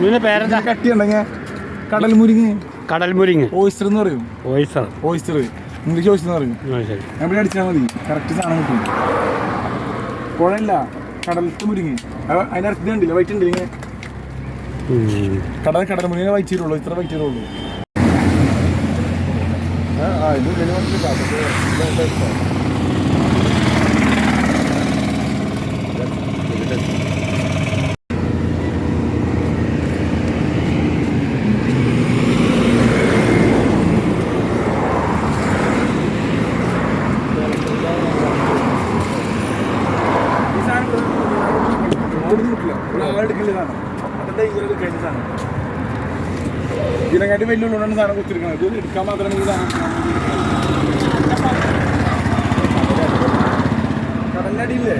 ഇതിന്റെ പേരെന്താ? കട്ടിയുണ്ടെങ്കിൽ കടൽ മുരിങ്ങ. കടൽ മുരിങ്ങ. ഓയിസ്റ്റർ എന്ന് പറയും. ഓയിസ്റ്റർ ഓയിസ്റ്റർ ഇംഗ്ലീഷ് ഓയിസ്റ്റർ എന്ന് പറയും. എവിടെ അടിച്ചാൽ മതി. കറക്റ്റ് സാധനം കിട്ടും. കുഴയില്ല കടലത്തെ മുരിങ്ങ. അത് അർത്ഥം ഉണ്ടല്ലോ വൈറ്റ് ഉണ്ട് ഇങ്ങനെ. കടൽ കടൽ മുരിങ്ങ വൈറ്റ് തരുള്ളൂ ഇത്ര വൈറ്റ് തരുള്ളൂ ആ ഇത് ഇവിടെ നിൽക്കില്ല. ഇവിടെ ആളെടുക്കില്ല സാധനം. അതെന്താ ഇങ്ങനെ എടുക്കാൻ സാധനം? ഇതിനെക്കാട്ടി വലിയ ഉള്ളതുകൊണ്ടാണ് സാധനം കുത്തിരിക്കുന്നത് ഇത് എടുക്കാൻ മാത്രമേ ഈ സാധനം കടലിനടിയില്ലേ